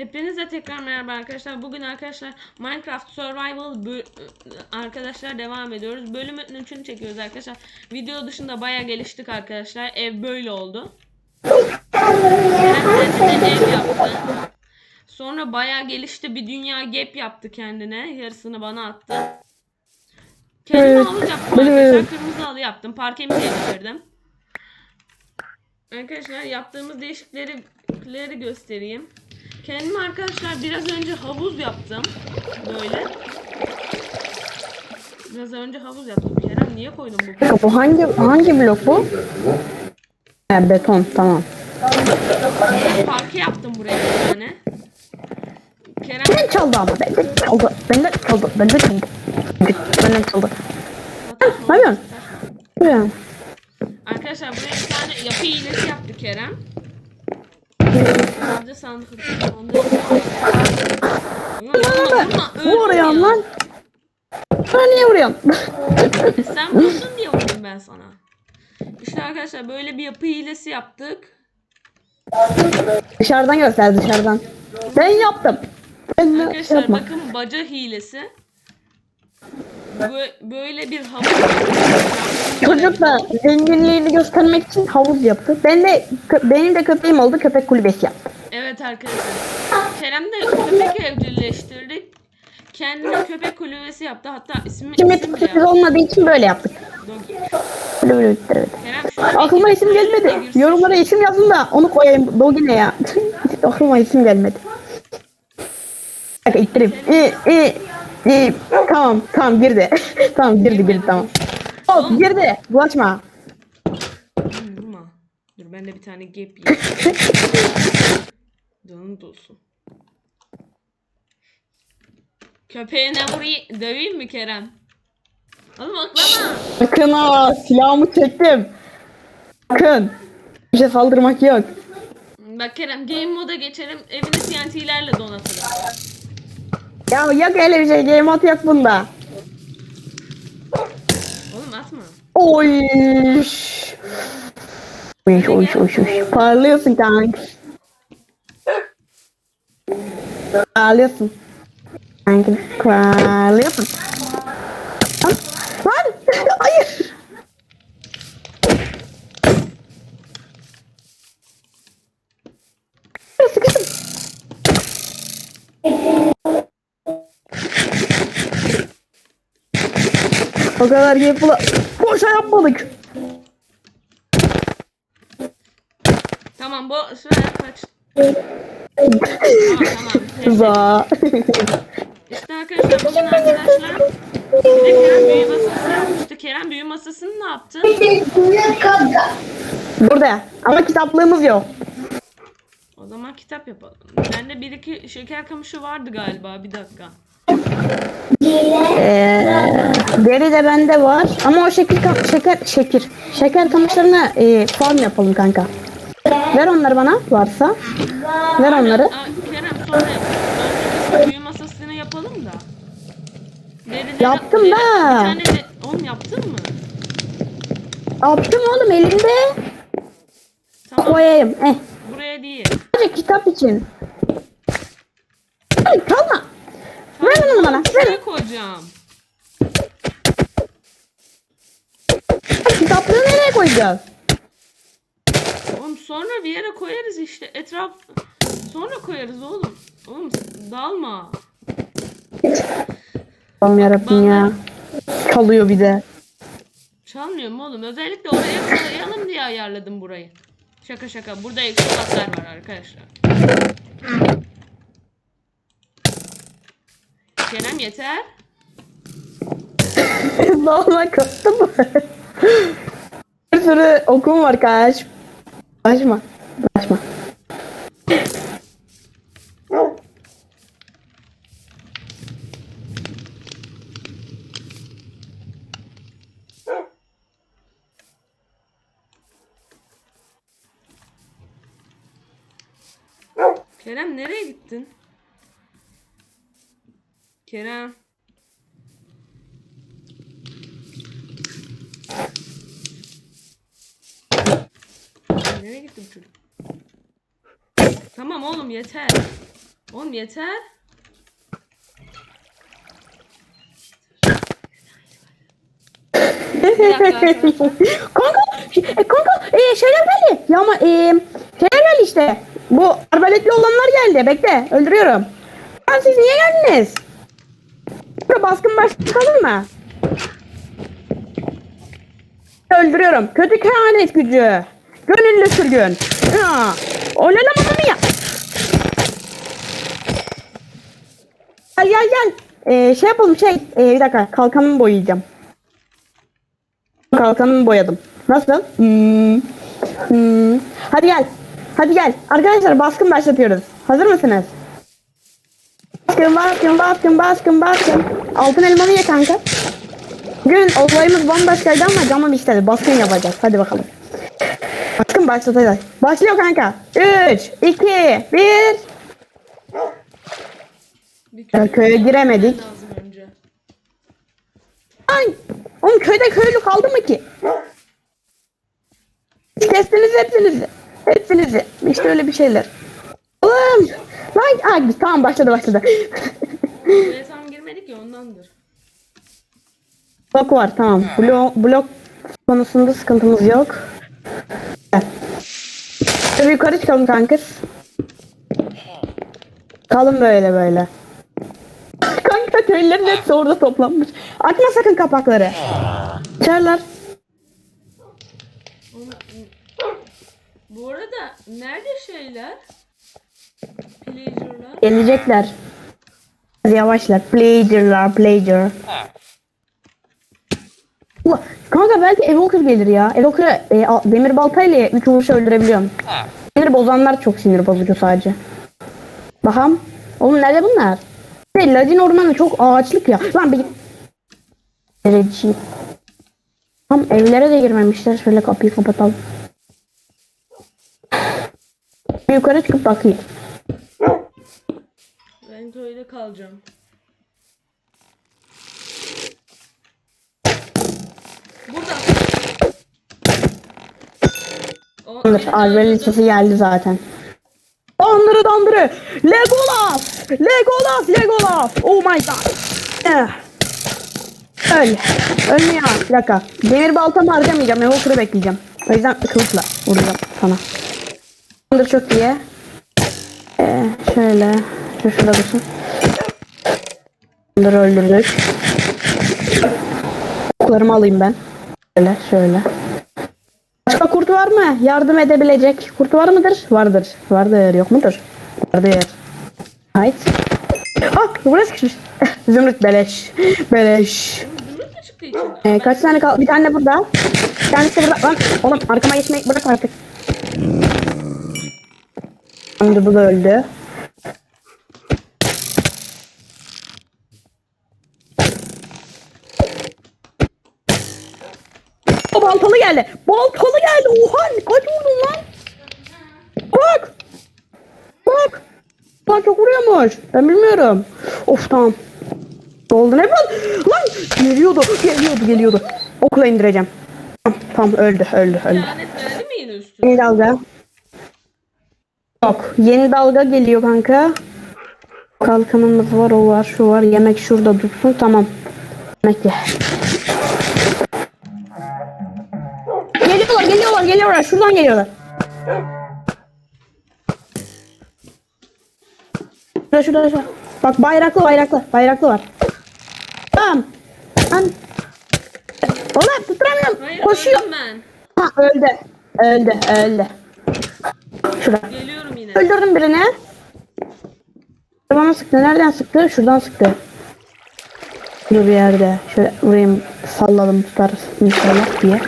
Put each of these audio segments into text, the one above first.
Hepinize tekrar merhaba arkadaşlar. Bugün arkadaşlar Minecraft Survival arkadaşlar devam ediyoruz. Bölümün 3'ünü çekiyoruz arkadaşlar. Video dışında bayağı geliştik arkadaşlar. Ev böyle oldu. Kendine ev yaptı. Sonra bayağı gelişti. Bir dünya gap yaptı kendine. Yarısını bana attı. Kendime havuz yaptım arkadaşlar. Kırmızı halı yaptım. Parkemi değiştirdim. Arkadaşlar yaptığımız değişiklikleri göstereyim. Kendime arkadaşlar biraz önce havuz yaptım. Böyle. Biraz önce havuz yaptım. Kerem niye koydun bu? Bu hangi hangi blok bu? He beton tamam. Parke yaptım buraya bir tane. Kerem Benden çaldı ama benden çaldı. Benden çaldı. Benden çaldı. Benden çaldı. Ne yapıyorsun? Buraya. Arkadaşlar buraya bir tane yapı iğnesi yaptı Kerem. Sadece sandık sandık. Ulan vurma vurma öldüm Vuruyorsun ya. lan. Vuruyorsun? Sen vurdun diye vurdum ben sana. İşte arkadaşlar böyle bir yapı hilesi yaptık. dışarıdan göster dışarıdan. Ben yaptım. Ben Arkadaşlar yapma. bakın baca hilesi. Bö- Böyle bir havuz. Çocuk da zenginliğini göstermek için havuz yaptı. Ben de benim de köpeğim oldu köpek kulübesi yaptı. Evet arkadaşlar. Kerem de köpek evcilleştirdik. Kendine köpek kulübesi yaptı. Hatta ismi, Şimdi isim de yaptı. olmadığı için böyle yaptık. Dogi. Böyle böyle bitti, evet. Kerem şuna bir Aklıma isim gelmedi. girsin. Yorumlara isim yazın da onu koyayım. Dogi ne ya? Aklıma isim gelmedi. Bak ittireyim. İyi, iyi, iyi. Tamam, tamam girdi. tamam girdi, girdi tamam. Hop girdi. Bulaşma. Hmm. Dur ben de bir tane gap yiyeyim. Canım dolsun. Köpeğine vurayım, döveyim mi Kerem? Oğlum atlama. Bakın ha silahımı çektim. Bakın. Bir şey saldırmak yok. Bak Kerem game moda geçelim. Evini TNT'lerle donatırım. Ya yok öyle bir şey. Game at yok bunda. Oğlum atma. Oy. Oy oy oy oy. Parlıyorsun kanka. Parlıyorsun. Kanka parlıyorsun. Lan. Lan. Hayır. Sıkıştım. O kadar yapıla boşa yapmadık. Tamam bu süre kaç. Tamam tamam. Za. Arkadaşlar bugün arkadaşlar bir de Kerem büyü masası yapmıştı. Kerem büyü masasını ne yaptı? Burada ama kitaplığımız yok. O zaman kitap yapalım. Bende bir iki şeker kamışı vardı galiba. Bir dakika. Ee, deri de bende var ama o şeker kam- şeker şeker şeker kamışlarına e, farm yapalım kanka. Ver onları bana varsa. Ver onları. Aa, Kerem sonra yapalım. Önce biz büyü masasını yapalım da. Derileri- Yaptım da. Bir tane de... Oğlum yaptın mı? Yaptım oğlum elimde. Tamam. Koyayım. Eh. Buraya değil. Sadece kitap için. Ay, kalma. Ver onu bana. Ver. Koyacağım. Kitaplığı nereye koyacağız? Oğlum sonra bir yere koyarız işte. Etraf... Sonra koyarız oğlum. Oğlum dalma. Allah'ım yarabbim ya. Kalıyor bir de. Çalmıyor mu oğlum? Özellikle oraya koyalım diye ayarladım burayı. Şaka şaka. Burada eksploatlar var arkadaşlar. Kerem yeter. Vallahi koptu mu? bir sürü okum var kaç. Başma. Kerem nereye gittin? Kerem. Nereye gitti bu çocuk? Tamam oğlum yeter. Oğlum yeter. kanka, e, kanka e, şeyler geldi. Ya ama e, şeyler geldi işte. Bu arbaletli olanlar geldi. Bekle öldürüyorum. Ya siz niye geldiniz? Burada baskın başlayalım mı? Öldürüyorum. Kötü kehanet gücü. Gönüllü sürgün. Ya. Oynalamamı mı ya? Gel gel gel. Ee, şey yapalım şey. Ee, bir dakika kalkanımı boyayacağım. Kalkanımı boyadım. Nasıl? Hmm. Hmm. Hadi gel. Hadi gel. Arkadaşlar baskın başlatıyoruz. Hazır mısınız? Baskın baskın baskın baskın baskın. Altın elmanı ye kanka. Bugün olayımız bambaşkaydı ama canım istedi. Baskın yapacağız. Hadi bakalım. Baskın başlatacağız. Başlıyor kanka. 3, 2, 1. Bir köye giremedik. Ay! Oğlum köyde köylü kaldı mı ki? Kestiniz hepinizi. Hepinizi. İşte öyle bir şeyler. Oğlum! Lan! Ay, tamam başladı başladı. Buraya tam girmedik ya ondandır. blok var tamam. Blok, blok konusunda sıkıntımız yok. Şöyle yukarı çıkalım kankız. Kalın böyle böyle. Kanka köylülerin hepsi orada toplanmış. Açma sakın kapakları. İçerler. Bu arada nerede şeyler? Pleasure'lar. Gelecekler. Hadi yavaşlar. Plager'lar, plager. Ulan, Kanka belki Evoker gelir ya. Evoker'ı e, demir baltayla 3 vuruş öldürebiliyorum. Sinir bozanlar çok sinir bozucu sadece. Bakalım. Oğlum nerede bunlar? Ne, Ladin ormanı çok ağaçlık ya. Lan bir. Dereci. Tam evlere de girmemişler. Şöyle kapıyı kapatalım. Yukarı çıkıp bakayım. Ben köyde kalacağım. Burada. O, Dur, Alver'in sesi geldi zaten. Dandırı dandırı. Legolas. Legolas. Legolas. Oh my god. Eh. Öl. Ölmüyor. Bir dakika. Demir baltamı harcamayacağım. Evoker'ı bekleyeceğim. O yüzden kılıçla vuracağım sana. Dandır çok iyi. Ee, şöyle. Şu şurada dursun. Dandır öldürdük. Oklarımı alayım ben. Şöyle şöyle. Başka kurt var mı? Yardım edebilecek kurt var mıdır? Vardır. Vardır. Yok mudur? Vardır. Hayt. Ah burası sıkışmış. Zümrüt beleş. Beleş. Ee, kaç tane kaldı? Bir tane burada. Bir tanesi burada. Lan oğlum arkama geçmeyi bırak artık. Şimdi bu da öldü. O baltalı geldi. Baltalı geldi. Oha kaç vurdun lan? Bak. Bak. Lan çok vuruyormuş. Ben bilmiyorum. Of tamam. Oldu ne lan? Lan geliyordu, geliyordu, geliyordu. Okula indireceğim. Tamam, tamam öldü, öldü, öldü. Lanet geldi mi yine üstüne? Yeni dalga. Yok, yeni dalga geliyor kanka. Kalkanımız var, o var, şu var. Yemek şurada dursun, tamam. Yemek ye. Geliyorlar, geliyorlar, geliyorlar. Şuradan geliyorlar. Şurada, şurada, şurada. Bak bayraklı, bayraklı, bayraklı var. Tamam. Lan. Ulan tutturamıyorum. Hayır Koşuyor. ben. Ha öldü. Öldü, öldü. Şurada. Geliyorum yine. Öldürdüm birini. Bana sıktı. Nereden sıktı? Şuradan sıktı. Dur bir yerde. Şöyle vurayım. Salladım tutar inşallah diye.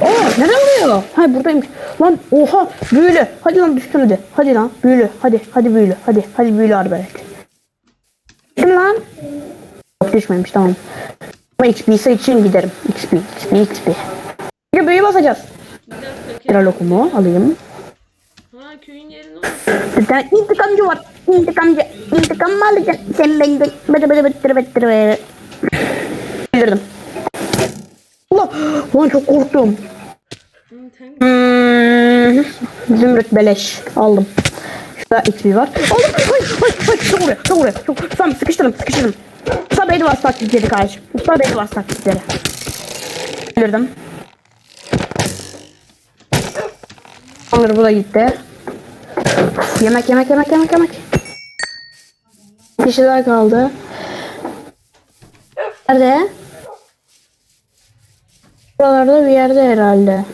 Oo neden vuruyor? Hayır buradaymış. Lan oha büyülü. Hadi lan düştün hadi. Hadi lan büyülü. Hadi hadi büyülü. Hadi hadi büyülü arbelet. Kim lan? Yok düşmemiş tamam. Ama XP'si için giderim. XP, XP, XP. Bir büyü basacağız. Bir lokumu alayım. Ha köyün yerini unut. Bir tane intikamcı var. İntikamcı. İntikam mı alacaksın? Sen benden. Bıdı bıdı bıttırı bıttırı. Öldürdüm. Allah. Lan çok korktum. Sen- Hmm. Zümrüt beleş. Aldım. Şurada XP var. Aldım. Ay, ay, ay. Çok vuruyor. Çok vuruyor. Çok Tamam sıkıştırdım. Sıkıştırdım. Usta Bedwars taktikleri karşı. Usta Bedwars taktikleri. Bilirdim. Onları bu da gitti. Yemek yemek yemek yemek yemek. Bir kişi daha kaldı. Nerede? Buralarda bir yerde herhalde.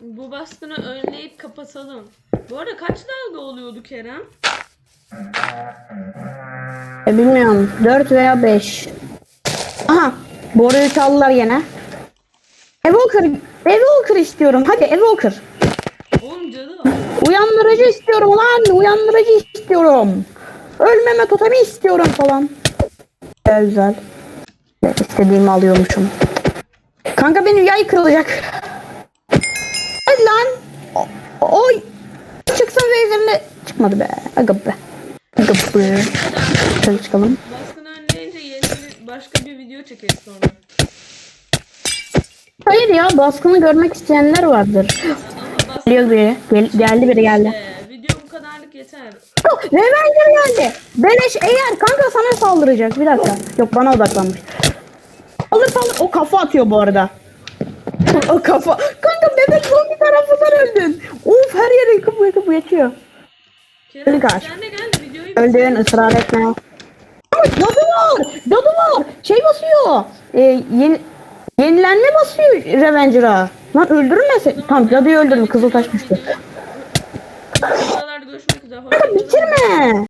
Bu baskını önleyip kapatalım. Bu arada kaç dalga oluyordu Kerem? E, bilmiyorum. 4 veya 5. Aha. Boruyu çaldılar yine. Evoker. Evoker istiyorum. Hadi Evoker. Uyandırıcı istiyorum lan. Uyandırıcı istiyorum. Ölmeme totemi istiyorum falan. Güzel güzel. İstediğimi alıyormuşum. Kanka benim yay kırılacak. Hadi lan. Oy. Çıksın ve üzerine çıkmadı be. Aga be. Aga be. Şöyle çıkalım. Baskını önleyince yeni bir- başka bir video çekeriz sonra. Hayır ya baskını görmek isteyenler vardır. Geliyor biri. Gel, geldi biri geldi. Ee, video bu kadarlık yeter. Oh, Revenger geldi. Beleş eğer kanka sana saldıracak. Bir dakika. Yok bana odaklanmış. Saldır saldır. O kafa atıyor bu arada. o kafa. Kanka bebek zombi tarafından öldün. Of her yere yıkıp yıkıp geçiyor. Kerem kaç. sen de gel de videoyu Öldüğün ısrar etme. Ama dadı var. Dadı var. Şey basıyor. Ee, yeni, yenilenme basıyor Revenger'a. Lan öldürmese. Tamam dadıyı öldürdüm. Kızıltaş düştü. Videolarda görüşmek üzere. Kanka Hoşçakalın. bitirme.